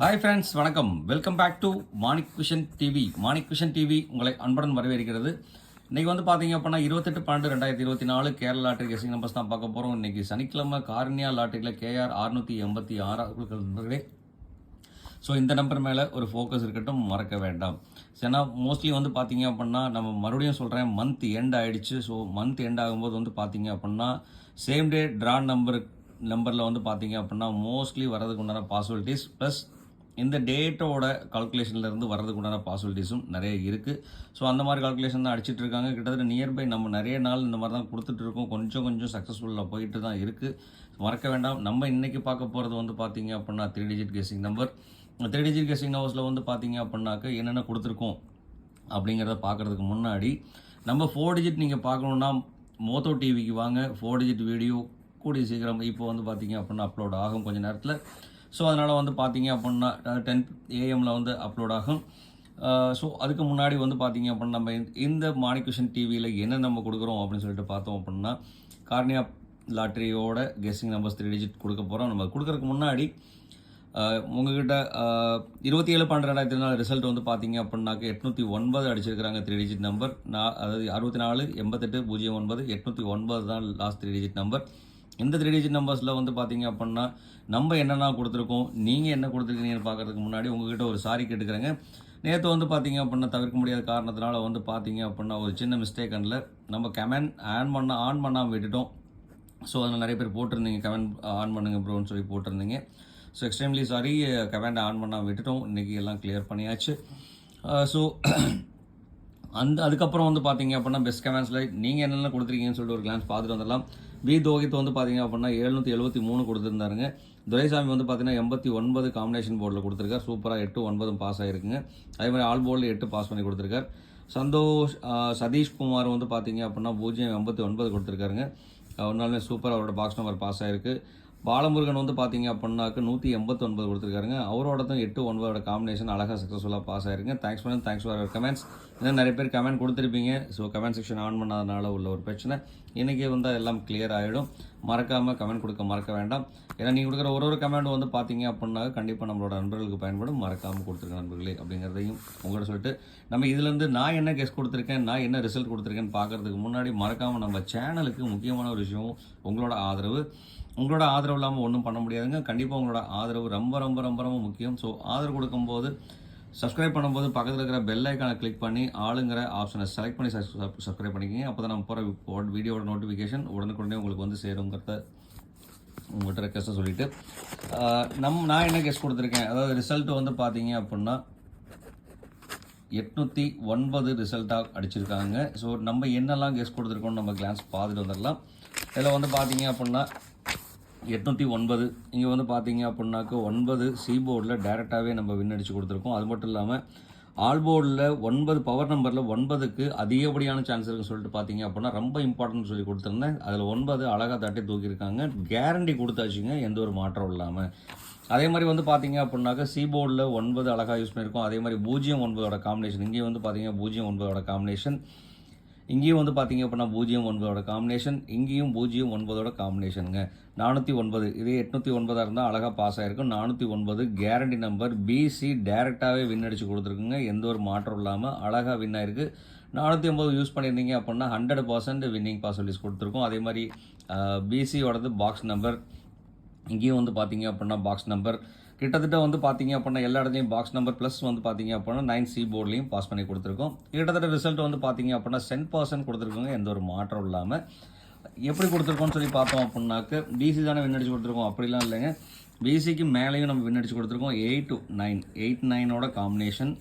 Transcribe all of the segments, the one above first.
Hi friends வணக்கம். Welcome back to Manik Kushan TV Manik Kushan TV உங்களை அன்புடன் வரவேற்கிறது. இன்றைக்கி வந்து பார்த்தீங்க அப்படின்னா இருபத்தெட்டு பன்னெண்டு ரெண்டாயிரத்தி இருபத்தி நாலு கேரள லாட்டரி கெசிங் நம்பர்ஸ் தான் பார்க்க போகிறோம் இன்னைக்கு சனிக்கிழமை கார்னியா லாட்டரியில் கேஆர் அறுநூற்றி எண்பத்தி ஆறாவது நண்பர்களே. ஸோ இந்த நம்பர் மேலே ஒரு ஃபோக்கஸ் இருக்கட்டும் மறக்க வேண்டாம். ஏன்னா மோஸ்ட்லி வந்து பார்த்தீங்க அப்படின்னா நம்ம மறுபடியும் சொல்கிறேன் மந்த் எண்ட் ஆகிடுச்சு ஸோ மந்த் எண்ட் ஆகும்போது வந்து பார்த்தீங்க அப்படின்னா சேம் டே ட்ரா நம்பர் நம்பரில் வந்து பார்த்தீங்க அப்படின்னா மோஸ்ட்லி வரதுக்கு உண்டான பாசிபிலிட்டிஸ் ப்ளஸ் இந்த டேட்டோட கால்குலேஷன்லேருந்து வர்றதுக்கு உண்டான பாசிபிலிட்டிஸும் நிறைய இருக்குது ஸோ அந்த மாதிரி கால்குலேஷன் தான் அடிச்சிட்டு இருக்காங்க. கிட்டத்தட்ட நியர்பை நம்ம நிறைய நாள் இந்த மாதிரி தான் கொடுத்துட்டு இருக்கோம். கொஞ்சம் கொஞ்சம் சக்ஸஸ்ஃபுல்லாக போயிட்டு தான் இருக்குது மறக்க வேண்டாம். நம்ம இன்றைக்கி பார்க்க போகிறது வந்து பார்த்தீங்க அப்படின்னா three digit guessing number three digit guessing நம்பர்ஸில் வந்து பார்த்திங்க அப்படின்னாக்க என்னென்ன கொடுத்துருக்கோம் அப்படிங்கிறத பார்க்குறதுக்கு முன்னாடி நம்ம ஃபோர் டிஜிட் நீங்கள் பார்க்கணுன்னா மோத்தோ டிவிக்கு வாங்க. ஃபோர் டிஜிட் வீடியோ கூடிய சீக்கிரம் இப்போ வந்து பார்த்தீங்க அப்படின்னா அப்லோட் ஆகும் கொஞ்ச நேரத்தில். ஸோ அதனால் வந்து பார்த்தீங்க அப்படின்னா டென் ஏஎம்மில் வந்து அப்லோட் ஆகும். ஸோ அதுக்கு முன்னாடி வந்து பார்த்தீங்க அப்படின்னா நம்ம இந்த- இந்த டிவியில் என்ன நம்ம கொடுக்குறோம் அப்படின்னு சொல்லிட்டு பார்த்தோம் அப்படின்னா கார்னியா லாட்ரியோட கெஸ்ஸிங் நம்பர்ஸ் த்ரீ டிஜிட் கொடுக்க போகிறோம் நம்ம கொடுக்குறதுக்கு முன்னாடி உங்ககிட்ட இருபத்தி ஏழு பன்னெண்டு ரெண்டாயிரத்தி நாலு ரிசல்ட் வந்து பார்த்தீங்க அப்படின்னாக்க எட்நூற்றி ஒன்பது அடிச்சிருக்கிறாங்க த்ரீ டிஜிட் நம்பர் நான் அதாவது அறுபத்தி நாலு எண்பத்தெட்டு பூஜ்ஜியம் ஒன்பது எட்நூற்றி ஒன்பது தான் லாஸ்ட் த்ரீ டிஜிட் நம்பர் இந்த த்ரீ டிஜிட் நம்பர்ஸில் வந்து பார்த்தீங்க அப்படின்னா நம்ம என்னென்ன கொடுத்துருக்கோம் நீங்கள் என்ன கொடுத்துருக்கீங்கன்னு பார்க்கறதுக்கு முன்னாடி உங்ககிட்ட ஒரு சாரி கேட்டுக்கிறேங்க. நேற்று வந்து பார்த்தீங்க அப்படின்னா தவிர்க்க முடியாத காரணத்தினால வந்து பார்த்தீங்க அப்படின்னா ஒரு சின்ன மிஸ்டேக் அண்டில் நம்ம கமெண்ட் ஆன் பண்ண ஆன் பண்ணாமல் விட்டுட்டோம். ஸோ அதில் நிறைய பேர் போட்டிருந்தீங்க கமெண்ட் ஆன் பண்ணுங்க ப்ரோன்னு சொல்லி போட்டிருந்தீங்க. So extremely sorry comment on பண்ணாமல் விட்டுட்டோம். இன்றைக்கி எல்லாம் கிளியர் பண்ணியாச்சு. ஸோ அந்த அதுக்கப்புறம் வந்து பார்த்தீங்க அப்படின்னா பெஸ்ட் கமெண்ட்ஸில் நீங்கள் என்னென்ன கொடுத்துருக்கீங்கன்னு சொல்லிட்டு ஒரு கிளான்ஸ் பார்த்துட்டு வந்துடலாம். பி தோகித் வந்து பார்த்தீங்க அப்படின்னா எழுநூற்றி எழுபத்தி மூணு கொடுத்துருந்தாருங்க. துரைசாமி வந்து பார்த்தீங்கன்னா எண்பத்தி ஒன்பது காம்பினேஷன் போர்டில் கொடுத்துருக்கார். சூப்பராக எட்டு ஒன்பதும் பாஸ் ஆகிருக்குங்க அதே மாதிரி ஆல் போர்டில் எட்டு பாஸ் பண்ணி கொடுத்துருக்கார். சந்தோஷ் சதீஷ்குமார் சதீஷ் குமார் வந்து பார்த்தீங்க அப்படின்னா பூஜ்ஜியம் எண்பத்தி ஒன்பது கொடுத்துருக்காருங்க. ஒன்றாலுமே சூப்பராக அவரோட பாக்ஸ் நம்பர் பாஸ் ஆகிருக்கு பாலமுருகன் வந்து பார்த்தீங்க அப்படின்னாக்க நூற்றி எண்பத்தொன்பது கொடுத்துருக்காருங்க. அவரோட தான் எட்டு ஒன்பதோட காம்பினேஷன் அழகாக சக்ஸஸ்ஃபுல்லாக பாஸ் ஆயிருங்க தேங்க்ஸ் பண்ண தேங்க்ஸ் ஃபார் கமெண்ட்ஸ் இன்னும் நிறைய பேர் கமெண்ட் கொடுத்துருப்பீங்க. ஸோ கமெண்ட் செக்ஷன் ஆன் பண்ணாதனால உள்ள ஒரு பிரச்சனை. இன்றைக்கி வந்து எல்லாம் கிளியர் ஆகிடும் மறக்காமல் கமெண்ட் கொடுக்க மறக்க வேண்டாம். ஏன்னா நீங்கள் கொடுக்குற ஒரு ஒரு கமெண்ட் வந்து பார்த்தீங்க அப்படின்னா கண்டிப்பாக நம்மளோட நண்பர்களுக்கு பயன்படும். மறக்காமல் கொடுத்துருக்க நண்பர்களே அப்படிங்கிறதையும் உங்கள்கிட்ட சொல்லிட்டு நம்ம இதுலேருந்து நான் என்ன கெஸ்ட் கொடுத்துருக்கேன் நான் என்ன ரிசல்ட் கொடுத்துருக்கேன்னு பார்க்குறதுக்கு முன்னாடி மறக்காமல் நம்ம சேனலுக்கு முக்கியமான ஒரு விஷயம் உங்களோட ஆதரவு. உங்களோட ஆதரவு இல்லாமல் ஒன்றும் பண்ண முடியாதுங்க. கண்டிப்பாக உங்களோட ஆதரவு ரொம்ப ரொம்ப ரொம்ப ரொம்ப முக்கியம். ஸோ ஆதரவு கொடுக்கும்போது சப்ஸ்கிரைப் பண்ணும்போது பக்கத்தில் இருக்கிற பெல் ஐக்கானை கிளிக் பண்ணி ஆளுங்கிற ஆப்ஷனை செலக்ட் பண்ணி சப்ஸ்கிரைப் பண்ணிக்கங்க. அப்போ தான் நம்ம போகிற வீடியோட நோட்டிஃபிகேஷன் உடனுக்குடனே உங்களுக்கு வந்து சேருங்கிறத உங்கள்கிட்ட ரெக்வஸ்ட்டை சொல்லிட்டு நம் நான் என்ன கெஸ்ட் கொடுத்துருக்கேன்? அதாவது ரிசல்ட் வந்து பார்த்தீங்க அப்படின்னா எட்நூற்றி ஒன்பது ரிசல்ட்டாக அடிச்சிருக்காங்க. ஸோ நம்ம என்னெல்லாம் கெஸ்ட் கொடுத்துருக்கோம்னு நம்ம கிளான்ஸ் பார்த்துட்டு வந்துடலாம் இதில் வந்து பார்த்தீங்க அப்படின்னா எட்நூற்றி ஒன்பது. இங்கே வந்து பார்த்தீங்க அப்படின்னாக்க ஒன்பது சி போர்டில் டேரெக்டாகவே நம்ம வின் கொடுத்துருக்கோம். அது மட்டும் இல்லாமல் ஆல் போர்டில் ஒன்பது பவர் நம்பரில் ஒன்பதுக்கு அதிகப்படியான சான்ஸ் இருக்குன்னு சொல்லிட்டு பார்த்தீங்க அப்படின்னா ரொம்ப இம்பார்ட்டன்ட் சொல்லி கொடுத்துருந்தேன். அதில் ஒன்பது அழகாக தட்டி தூக்கியிருக்காங்க. கேரண்டி கொடுத்தாச்சுங்க எந்த ஒரு மாற்றம் இல்லாமல் அதே மாதிரி வந்து பார்த்தீங்க அப்படின்னாக்க சி போர்டில் ஒன்பது அழகாக யூஸ் பண்ணியிருக்கோம். அதே மாதிரி பூஜ்ஜியம் ஒன்பதோட காம்பினேஷன் இங்கேயும் வந்து பார்த்தீங்கன்னா பூஜ்ஜியம் ஒன்பதோட காம்பினேஷன் இங்கேயும் வந்து பார்த்தீங்க அப்படின்னா பூஜ்ஜியம் ஒன்பதோட காம்பினேஷன் இங்கேயும் பூஜ்ஜியம் ஒன்பதோட காம்பினேஷனுங்க நானூற்றி ஒன்பது. இதே எட்நூற்றி ஒன்பதாக இருந்தால் அழகாக பாஸ் ஆகிருக்கும் நானூற்றி ஒன்பது கேரண்டி நம்பர் பிசி டேரெக்டாகவே வின் அடித்து கொடுத்துருக்குங்க. எந்த ஒரு மாற்றம் இல்லாமல் அழகாக வின் ஆயிருக்கு. நானூற்றி ஒன்பது யூஸ் பண்ணியிருந்தீங்க அப்படின்னா ஹண்ட்ரட் பர்சன்ட் வின்னிங் பாசிபிலிட்டிஸ் கொடுத்துருக்கோம். அதே மாதிரி பிசியோடது பாக்ஸ் நம்பர் இங்கேயும் வந்து பார்த்தீங்க அப்படின்னா பாக்ஸ் நம்பர் கிட்டத்தட்ட வந்து பார்த்தீங்க அப்படின்னா எல்லா இடத்துலையும் பாக்ஸ் நம்பர் ப்ளஸ் வந்து பார்த்தீங்க அப்படின்னா நைன் சி போர்ட்லையும் பாஸ் பண்ணி கொடுத்துருக்கோம். கிட்டத்தட்ட ரிசல்ட் வந்து பார்த்தீங்க அப்படின்னா சென்ட் பர்சன்ட் கொடுத்துருக்கோங்க எந்த ஒரு மாற்றம் இல்லாமல் எப்படி கொடுத்துருக்கோம்னு சொல்லி பார்த்தோம் அப்படின்னாக்க பிசி தானே விண்ணடிச்சு கொடுத்துருக்கோம் அப்படிலாம் இல்லைங்க. பிசிக்கு மேலேயும் நம்ம விண்ணடிச்சு கொடுத்துருக்கோம் எயிட் டு நைன் எயிட் நைனோட காம்பினேஷன்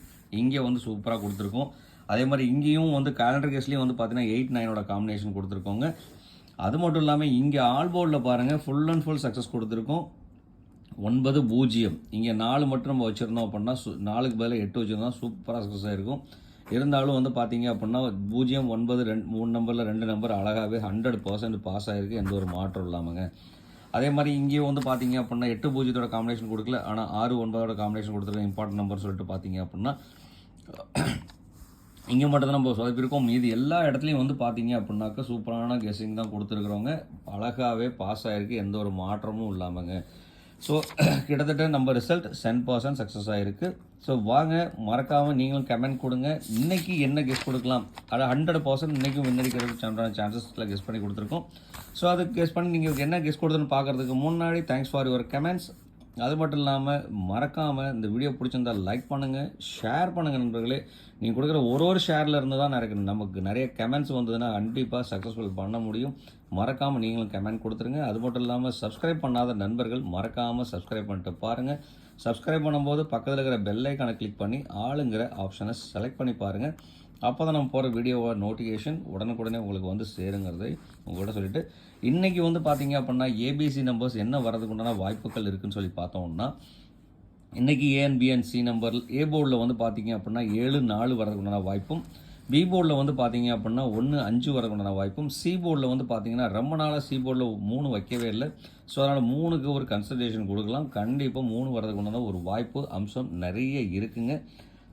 இங்கே வந்து சூப்பராக கொடுத்துருக்கோம். அதே மாதிரி இங்கேயும் வந்து கேலண்டர் கேஸ்லேயும் வந்து பார்த்தீங்கன்னா எயிட் நைனோட காம்பினேஷன் கொடுத்துருக்கோங்க. அது மட்டும் இல்லாமல் இங்கே ஆல் போர்டில் பாருங்கள் ஃபுல் அண்ட் ஃபுல் சக்ஸஸ் கொடுத்துருக்கோம். ஒன்பது பூஜ்ஜியம். இங்கே நாலு மட்டும் நம்ம வச்சுருந்தோம் அப்படின்னா சு- நாலுக்கு பதிலாக எட்டு வச்சுருந்தோம் சூப்பராக சக்ஸஸ் ஆகிருக்கும் இருந்தாலும் வந்து பார்த்தீங்க அப்படின்னா பூஜ்ஜியம் ஒன்பது ரெண்டு மூணு நம்பரில் ரெண்டு நம்பர் அழகாகவே ஹண்ட்ரட் பர்சன்ட் பாஸ் ஆகிருக்கு எந்த ஒரு மாற்றம் இல்லாமங்க. அதே மாதிரி இங்கேயும் வந்து பார்த்தீங்க அப்படின்னா எட்டு பூஜ்ஜியத்தோட காம்பினேஷன் கொடுக்கல ஆனால் ஆறு ஒன்பதோட காம்பினேஷன் கொடுத்துருக்க இம்பார்ட்டன்ட் நம்பர் சொல்லிட்டு பார்த்தீங்க அப்படின்னா இங்கே மட்டும் தான் நம்ம சொதப்பிருக்கோம் மீதி எல்லா இடத்துலையும் வந்து பார்த்தீங்க அப்படின்னாக்கா சூப்பரான கெஸ்ஸிங் தான் கொடுத்துருக்குறவங்க. அழகாகவே பாஸ் ஆகிருக்கு எந்த ஒரு மாற்றமும் இல்லாமங்க. ஸோ கிட்டத்தட்ட நம்ம ரிசல்ட் சென் பர்சன்ட் சக்ஸஸ் ஆகிருக்கு ஸோ வாங்க மறக்காமல் நீங்களும் கமெண்ட் கொடுங்க. இன்றைக்கி என்ன கெஸ் கொடுக்கலாம்? அது ஹண்ட்ரட் பர்சன்ட் இன்றைக்கும் விண்ணடிக்கிறதுக்கு சான்சஸில் கெஸ் பண்ணி கொடுத்துருக்கோம். ஸோ அது கெஸ் பண்ணி நீங்கள் என்ன கெஸ் கொடுத்துன்னு பார்க்குறதுக்கு முன்னாடி தேங்க்ஸ் ஃபார் யுவர் கமெண்ட்ஸ் அது மட்டும் இல்லாமல் மறக்காமல் இந்த வீடியோ பிடிச்சிருந்தா லைக் பண்ணுங்கள் ஷேர் பண்ணுங்கள் நண்பர்களே. நீங்கள் கொடுக்குற ஒரு ஒரு ஷேரில் இருந்து தான் எனக்கு நமக்கு நிறைய கமெண்ட்ஸ் வந்ததுன்னா கண்டிப்பாக சக்ஸஸ்ஃபுல் பண்ண முடியும். மறக்காமல் நீங்களும் கமெண்ட் கொடுத்துருங்க. அது மட்டும் இல்லாமல் சப்ஸ்கிரைப் பண்ணாத நண்பர்கள் மறக்காமல் சப்ஸ்கிரைப் பண்ணிட்டு பாருங்கள் சப்ஸ்கிரைப் பண்ணும்போது பக்கத்தில் இருக்கிற பெல் கிளிக் பண்ணி ஆளுங்கிற ஆப்ஷனை செலக்ட் பண்ணி பாருங்கள் அப்போ தான் நம்ம போகிற வீடியோவை நோட்டிஃபிகேஷன் உடனுக்குடனே உங்களுக்கு வந்து சேருங்கிறதை உங்கள்கிட்ட சொல்லிவிட்டு இன்றைக்கி வந்து பார்த்தீங்க அப்படின்னா ஏபிசி நம்பர்ஸ் என்ன வரதுக்கு உண்டான வாய்ப்புகள் இருக்குதுன்னு சொல்லி பார்த்தோம்னா இன்றைக்கி ஏஎன்பிஎன் சி நம்பர் ஏ போர்டில் வந்து பார்த்தீங்க அப்படின்னா ஏழு நாலு வரதுக்கு உண்டான வாய்ப்பும் பி போர்டில் வந்து பார்த்தீங்க அப்படின்னா ஒன்று அஞ்சு வரக்குண்டான உண்டான வாய்ப்பும் சி போர்டில் வந்து பார்த்தீங்கன்னா ரொம்ப நாளாக சி போர்டில் மூணு வைக்கவே இல்லை. ஸோ அதனால் மூணுக்கு ஒரு கன்சல்டேஷன் கொடுக்கலாம். கண்டிப்பாக மூணு வரதுக்கு உண்டான ஒரு வாய்ப்பு அம்சம் நிறைய இருக்குங்க.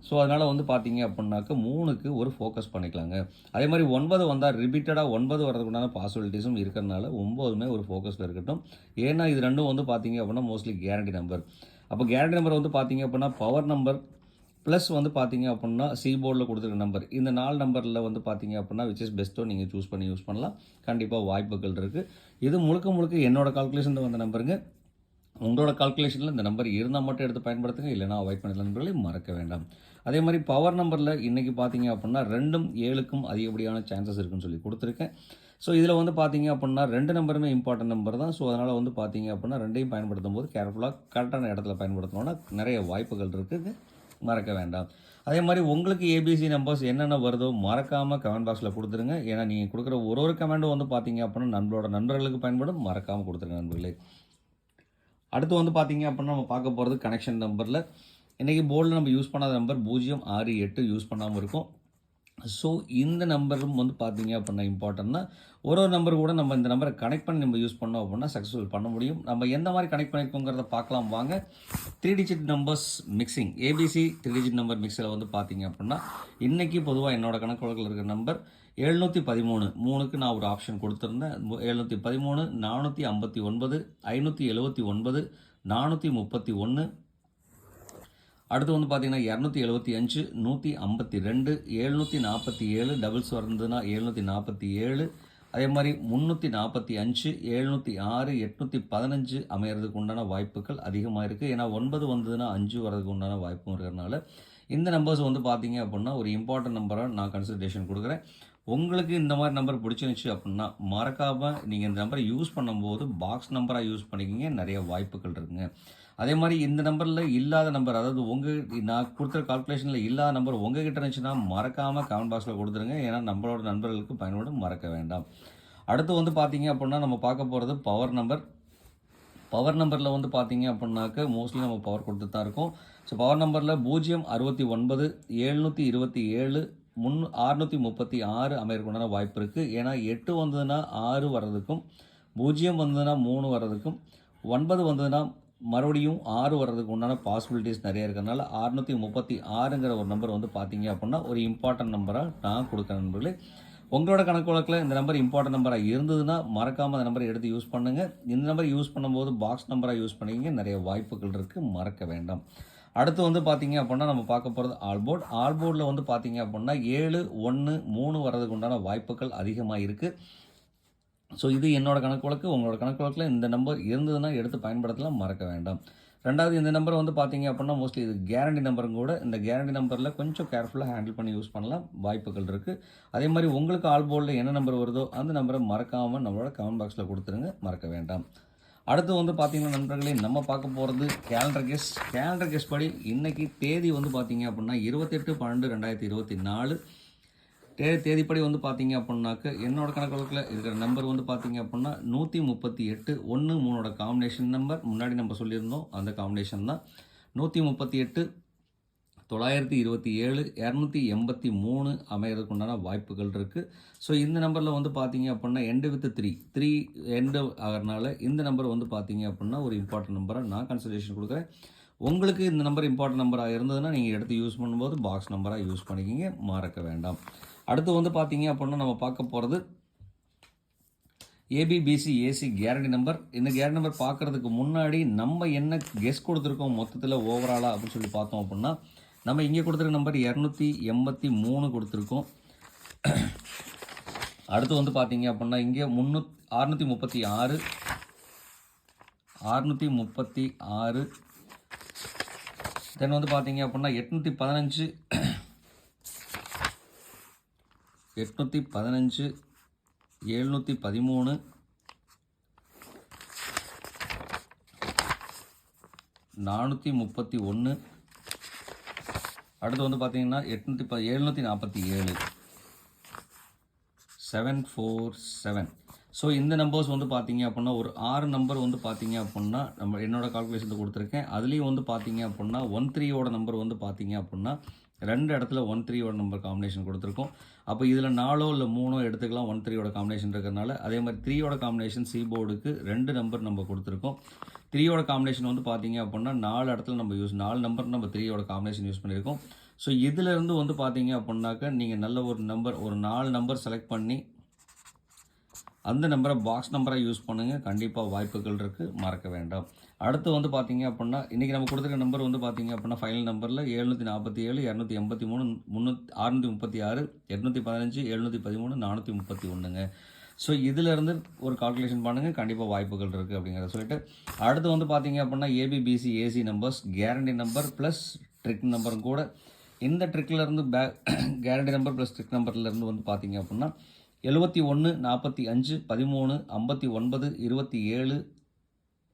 ஸோ அதனால் வந்து பார்த்தீங்க அப்படின்னாக்க மூணுக்கு ஒரு ஃபோக்கஸ் பண்ணிக்கலாங்க. அதே மாதிரி ஒன்பது வந்தால் ரிப்பீட்டடாக ஒன்பது வரதுக்குண்டான பாசிபிலிட்டிஸும் இருக்கிறனால ஒம்போதுமே ஒரு ஃபோக்கஸில் இருக்கட்டும். ஏன்னா இது ரெண்டும் வந்து பார்த்தீங்க அப்படின்னா மோஸ்ட்லி கேரண்டி நம்பர் அப்போ கேரண்டி நம்பர் வந்து பார்த்தீங்க அப்படின்னா பவர் நம்பர் ப்ளஸ் வந்து பார்த்தீங்க அப்படின்னா சி போர்டில் கொடுத்துருக்க நம்பர் இந்த நாலு நம்பரில் வந்து பார்த்தீங்க அப்படின்னா விச் இஸ் பெஸ்ட்டோ நீங்கள் சூஸ் பண்ணி யூஸ் பண்ணலாம். கண்டிப்பாக வாய்ப்புகள் இருக்குது இது முழுக்க முழுக்க என்னோடய கால்குலேஷனில் வந்த நம்பருங்க உங்களோட கால்குலேஷனில் இந்த நம்பர் இருந்தால் மட்டும் எடுத்து பயன்படுத்துங்க. இல்லைனா அவாய்ட் பண்ணல நண்பர்களை மறக்க வேண்டாம். அதே மாதிரி பவர் நம்பரில் இன்றைக்கி பார்த்தீங்க அப்படின்னா ரெண்டும் ஏழுக்கும் அதிகப்படியான சான்சஸ் இருக்குன்னு சொல்லி கொடுத்துருக்கேன். ஸோ இதில் வந்து பார்த்தீங்க அப்படின்னா ரெண்டு நம்பருமே இம்பார்ட்டன்ட் நம்பர் தான். ஸோ அதனால் வந்து பார்த்தீங்க அப்படின்னா ரெண்டையும் பயன்படுத்தும் போது கேர்ஃபுல்லாக கரெக்டான இடத்துல பயன்படுத்தணும்னா நிறைய வாய்ப்புகள் இருக்குது. மறக்க வேண்டாம். அதே மாதிரி உங்களுக்கு ஏபிசி நம்பர்ஸ் என்னென்ன வருதோ மறக்காமல் கமெண்ட் பாக்ஸில் கொடுத்துருங்க. ஏன்னா நீங்கள் கொடுக்குற ஒரு ஒரு கமெண்ட்டும் வந்து பார்த்தீங்க அப்படின்னா நம்மளோட நண்பர்களுக்கு பயன்படும். மறக்காமல் கொடுத்துருங்க நண்பர்களே. அடுத்து வந்து பார்த்தீங்க அப்படின்னா நம்ம பார்க்க போகிறது கனெக்ஷன் நம்பரில் இன்றைக்கி போர்டில் நம்ம யூஸ் பண்ணாத நம்பர் பூஜ்ஜியம் ஆறு எட்டு யூஸ் பண்ணாமல் இருக்கும். ஸோ இந்த நம்பரும் வந்து பார்த்தீங்க அப்படின்னா இம்பார்ட்டன்னா ஒரு ஒரு நம்பர் கூட நம்ம இந்த நம்பரை கனெக்ட் பண்ணி நம்ம யூஸ் பண்ணோம் அப்படின்னா சக்ஸஸ்ஃபுல் பண்ண முடியும். நம்ம எந்த மாதிரி கனெக்ட் பண்ணியிருக்கோங்கிறத பார்க்கலாம் வாங்க. Three digit numbers mixing ABC three digit number மிக்ஸில் வந்து பார்த்தீங்க அப்படின்னா இன்றைக்கி பொதுவாக என்னோட கணக்கு வழக்கில் இருக்கிற நம்பர் எழுநூற்றி பதிமூணு. மூணுக்கு நான் ஒரு ஆப்ஷன் கொடுத்துருந்தேன். எழுநூற்றி பதிமூணு நானூற்றி ஐம்பத்தி ஒன்பது ஐநூற்றி எழுபத்தி ஒன்பது நானூற்றி முப்பத்தி ஒன்று அடுத்து வந்து பார்த்தீங்கன்னா இரநூத்தி எழுபத்தி அஞ்சு நூற்றி ஐம்பத்தி ரெண்டு எழுநூற்றி நாற்பத்தி ஏழு டபுள்ஸ் வந்ததுன்னா எழுநூற்றி நாற்பத்தி ஏழு. அதே மாதிரி முந்நூற்றி நாற்பத்தி அஞ்சு எழுநூற்றி ஆறு எட்நூற்றி பதினஞ்சு அமையிறதுக்கு உண்டான வாய்ப்புகள் அதிகமாக இருக்குது ஏன்னா ஒன்பது வந்ததுன்னா அஞ்சு வரதுக்கு உண்டான வாய்ப்பும் இருக்கிறதுனால இந்த நம்பர்ஸ் வந்து பார்த்தீங்க அப்படின்னா ஒரு இம்பார்ட்டன்ட் நம்பராக நான் கன்சிடரேஷன் கொடுக்குறேன். உங்களுக்கு இந்த மாதிரி நம்பர் பிடிச்சிருந்துச்சு அப்படின்னா மறக்காமல் நீங்கள் இந்த நம்பரை யூஸ் பண்ணும்போது பாக்ஸ் நம்பராக யூஸ் பண்ணிக்கிங்க. நிறைய வாய்ப்புகள் இருக்குங்க. அதே மாதிரி இந்த நம்பரில் இல்லாத நம்பர் அதாவது உங்கள் நான் கொடுத்துற கால்குலேஷனில் இல்லாத நம்பர் உங்கள் கிட்ட இருந்துச்சுன்னா மறக்காமல் கமெண்ட் பாக்ஸில் கொடுத்துருங்க. ஏன்னா நம்மளோட நண்பர்களுக்கு பயனோடு மறக்க வேண்டாம். அடுத்து வந்து பார்த்தீங்க அப்படின்னா நம்ம பார்க்க போகிறது பவர் நம்பர் பவர் நம்பரில் வந்து பார்த்தீங்க அப்படின்னாக்க மோஸ்ட்லி நம்ம பவர் கொடுத்து தான் இருக்கோம் ஸோ பவர் நம்பரில் பூஜ்ஜியம் அறுபத்தி ஒன்பது எழுநூற்றி இருபத்தி ஏழு முன் அறுநூற்றி முப்பத்தி ஆறு அமையறதுக்குண்டான வாய்ப்பு இருக்குது ஏன்னா எட்டு வந்ததுன்னா ஆறு வர்றதுக்கும் பூஜ்ஜியம் வந்ததுன்னா மூணு வர்றதுக்கும் ஒன்பது வந்ததுன்னா மறுபடியும் ஆறு வர்றதுக்கு உண்டான பாசிபிலிட்டிஸ் நிறைய இருக்கிறதுனால அறுநூற்றி முப்பத்தி ஆறுங்கிற ஒரு நம்பர் வந்து பார்த்தீங்க அப்படின்னா ஒரு இம்பார்ட்டன்ட் நம்பராக நான் கொடுக்குறேன் நண்பர்களே. உங்களோட கணக்கு வழக்கில் இந்த நம்பர் இம்பார்ட்டன்ட் நம்பராக இருந்ததுன்னா மறக்காமல் அந்த நம்பரை எடுத்து யூஸ் பண்ணுங்கள் இந்த நம்பர் யூஸ் பண்ணும்போது பாக்ஸ் நம்பராக யூஸ் பண்ணிக்கிங்க. நிறைய வாய்ப்புகள் இருக்குது மறக்க வேண்டாம். அடுத்து வந்து பார்த்தீங்க அப்படின்னா நம்ம பார்க்க போகிறது ஆல்போர்ட். ஆல்போர்டில் வந்து பார்த்தீங்க அப்படின்னா ஏழு ஒன்று மூணு வர்றதுக்கு உண்டான வாய்ப்புகள் அதிகமாக இருக்குது ஸோ இது என்னோடய கணக்கு வழக்கு உங்களோட கணக்கு வழக்கில் இந்த நம்பர் இருந்ததுன்னா எடுத்து பயன்படுத்தலாம் மறக்க வேண்டாம். ரெண்டாவது இந்த நம்பர் வந்து பார்த்தீங்க அப்படின்னா மோஸ்ட்லி இது கேரண்டி நம்பரும் கூட இந்த கேரண்டி நம்பரில் கொஞ்சம் கேர்ஃபுல்லாக ஹேண்டில் பண்ணி யூஸ் பண்ணலாம் வாய்ப்புகள் இருக்குது அதே மாதிரி உங்களுக்கு ஆல் போர்டில் என்ன நம்பர் வருதோ அந்த நம்பரை மறக்காமல் நம்மளோட கமெண்ட் பாக்ஸில் கொடுத்துருங்க மறக்க வேண்டாம். அடுத்து வந்து பார்த்தீங்கன்னா நண்பர்களே நம்ம பார்க்க போகிறது கேலண்டர் கெஸ் கேலண்டர் கெஸ் படி இன்றைக்கி தேதி வந்து பார்த்தீங்க அப்படின்னா இருபத்தெட்டு பன்னெண்டு ரெண்டாயிரத்தி இருபத்தி நாலு. தே தேதிப்படி வந்து பார்த்தீங்க அப்படின்னாக்க என்னோட கணக்கு வழக்கில் இருக்கிற நம்பர் வந்து பார்த்தீங்க அப்படின்னா நூற்றி முப்பத்தி எட்டு ஒன்று மூணோட காம்பினேஷன் நம்பர் முன்னாடி நம்ம சொல்லியிருந்தோம் அந்த காம்பினேஷன் தான். நூற்றி முப்பத்தி எட்டு தொள்ளாயிரத்தி இருபத்தி ஏழு இரநூத்தி எண்பத்தி மூணு அமையறதுக்கு உண்டான வாய்ப்புகள் இருக்குது ஸோ இந்த நம்பரில் வந்து பார்த்தீங்க அப்படின்னா end with three three end ஆகிறனால இந்த நம்பர் வந்து பார்த்தீங்க அப்படின்னா ஒரு இம்பார்ட்டன்ட் நம்பராக நான் கன்சல்டேஷன் கொடுக்குறேன். உங்களுக்கு இந்த நம்பர் இம்பார்ட்டன்ட் நம்பராக இருந்ததுன்னா நீங்கள் எடுத்து யூஸ் பண்ணும்போது பாக்ஸ் நம்பராக யூஸ் பண்ணிக்கிங்க மறக்க வேண்டாம். அடுத்து வந்து பார்த்தீங்க அப்படின்னா நம்ம பார்க்க போகிறது ஏபிபிசி ஏசி கேரண்டி நம்பர் இந்த கேரண்டி நம்பர் பார்க்குறதுக்கு முன்னாடி நம்ம என்ன கெஸ் கொடுத்துருக்கோம் மொத்தத்தில் ஓவராலாக அப்படின்னு சொல்லி பார்த்தோம் அப்படின்னா நம்ம இங்கே கொடுத்துருக்க நம்பர் இரநூத்தி எண்பத்தி மூணு கொடுத்துருக்கோம். அடுத்து வந்து பார்த்தீங்க அப்படின்னா இங்கே முந்நூத் அறுநூற்றி முப்பத்தி ஆறு அறுநூற்றி முப்பத்தி ஆறு. தென் வந்து பார்த்தீங்க அப்படின்னா எட்நூற்றி பதினஞ்சு எட்நூற்றி பதினஞ்சு எழுநூற்றி பதிமூணு நானூற்றி முப்பத்தி ஒன்று. அடுத்து வந்து பார்த்தீங்கன்னா எட்நூற்றி ப எழுநூற்றி நாற்பத்தி ஏழு. செவன் ஃபோர் செவன் ஸோ இந்த நம்பர்ஸ் வந்து பார்த்தீங்க அப்படின்னா ஒரு ஆறு நம்பர் வந்து பார்த்தீங்க அப்படின்னா நம்ம என்னோடய கால்குலேஷனில் கொடுத்துருக்கேன். அதுலேயும் வந்து பார்த்தீங்க அப்படின்னா ஒன் த்ரீயோட நம்பர் வந்து பார்த்தீங்க அப்படின்னா ரெண்டு இடத்துல ஒன் த்ரீயோட நம்பர் காம்பினேஷன் கொடுத்துருக்கோம். அப்போ இதில் நாலோ இல்லை மூணோ எடுத்துக்கலாம் ஒன் த்ரீயோட காம்பினேஷன் இருக்கிறதுனால. அதே மாதிரி த்ரீயோட காம்பினேஷன் சி போர்டுக்கு ரெண்டு நம்பர் நம்ம கொடுத்துருக்கோம். த்ரீயோட காம்பினேஷன் வந்து பார்த்தீங்க அப்படின்னா நாலு இடத்துல நம்ம யூஸ் நாலு நம்பர் நம்ம த்ரீயோட காம்பினேஷன் யூஸ் பண்ணியிருக்கோம். ஸோ இதிலேருந்து வந்து பார்த்தீங்க அப்படின்னாக்க நீங்கள் நல்ல ஒரு நம்பர் ஒரு நாலு நம்பர் செலக்ட் பண்ணி அந்த நம்பரை பாக்ஸ் நம்பராக யூஸ் பண்ணுங்கள் கண்டிப்பாக வாய்ப்புகள் இருக்குது மறக்க வேண்டாம். அடுத்து வந்து பார்த்தீங்க அப்படின்னா இன்றைக்கி நம்ம கொடுத்துருக்க நம்பர் வந்து பார்த்தீங்க அப்படின்னா ஃபைனல் நம்பரில் எழுநூற்றி நாற்பத்தி ஏழு இரநூத்தி எண்பத்தி மூணு முந்நூற்றி அறுநூற்றி முப்பத்தி ஆறு எட்நூற்றி பதினஞ்சு எழுநூற்றி பதிமூணு நானூற்றி முப்பத்தி ஒன்றுங்க ஸோ இதிலேருந்து ஒரு கால்குலேஷன் பண்ணுங்கள் கண்டிப்பாக வாய்ப்புகள் இருக்குது அப்படிங்கிறத சொல்லிட்டு அடுத்து வந்து பார்த்தீங்க அப்படின்னா ABBC AC numbers guarantee number plus trick நம்பரும் கூட. இந்த ட்ரிக்கில் பே கேரண்டி நம்பர் ப்ளஸ் ட்ரிக் நம்பர்லேருந்து வந்து பார்த்தீங்க அப்படின்னா எழுபத்தி ஒன்று நாற்பத்தி அஞ்சு பதிமூணு ஐம்பத்தி ஒன்பது இருபத்தி ஏழு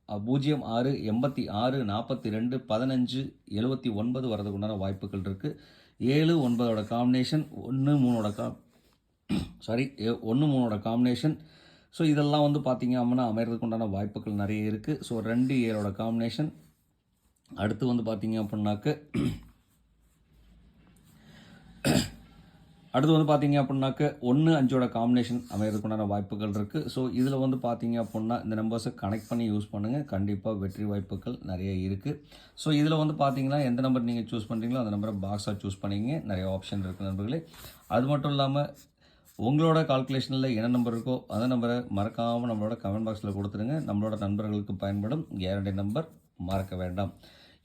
பூஜ்ஜியம் ஆறு எண்பத்தி ஆறு நாற்பத்தி ரெண்டு பதினஞ்சு எழுபத்தி ஒன்பது வரதுக்கு உண்டான வாய்ப்புகள் இருக்குது ஏழு ஒன்பதோட காம்பினேஷன் ஒன்று மூணோட கா சாரி ஒன்று மூணோட காம்பினேஷன் ஸோ இதெல்லாம் வந்து பார்த்திங்க அப்படின்னா அமைகிறதுக்கு உண்டான வாய்ப்புகள் நிறைய இருக்குது ஸோ ரெண்டு ஏழோட காம்பினேஷன் அடுத்து வந்து பார்த்தீங்க அப்படின்னாக்க அடுத்து வந்து பார்த்தீங்க அப்படின்னாக்க ஒன்று அஞ்சோட காம்பினேஷன் அமைகிறதுக்குண்டான வாய்ப்புகள் இருக்குது ஸோ இதில் வந்து பார்த்தீங்க அப்படின்னா இந்த நம்பர்ஸை கனெக்ட் பண்ணி யூஸ் பண்ணுங்கள் கண்டிப்பாக வெற்றி வாய்ப்புகள் நிறைய இருக்குது ஸோ இதில் வந்து பார்த்தீங்கன்னா எந்த நம்பர் நீங்கள் சூஸ் பண்ணுறீங்களோ அந்த நம்பரை பாக்ஸாக சூஸ் பண்ணிங்க. நிறைய ஆப்ஷன் இருக்குது நண்பர்களே. அது மட்டும் இல்லாமல் உங்களோட கால்குலேஷனில் என்ன நம்பர் இருக்கோ அந்த நம்பரை மறக்காமல் நம்மளோட கமெண்ட் பாக்ஸில் கொடுத்துருங்க. நம்மளோட நண்பர்களுக்கு பயன்படும் கேரண்டி நம்பர் மறக்க வேண்டாம்.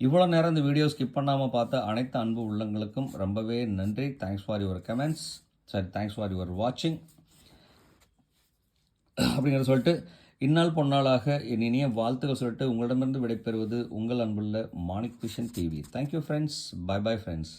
இவ்வளோ நேரம் இந்த வீடியோ ஸ்கிப் பண்ணாமல் பார்த்த அனைத்து அன்பு உள்ளங்களுக்கும் ரொம்பவே நன்றி. தேங்க்ஸ் ஃபார் யுவர் கமெண்ட்ஸ் சரி தேங்க்ஸ் ஃபார் யுவர் வாட்சிங் அப்படிங்கிறத சொல்லிட்டு இந்நாள் பொன்னாளாக என் இனிய வாழ்த்துக்கள் சொல்லிட்டு உங்களிடமிருந்து விடைபெறுவது உங்கள் அன்புள்ள Manik vision TV thank you friends bye bye friends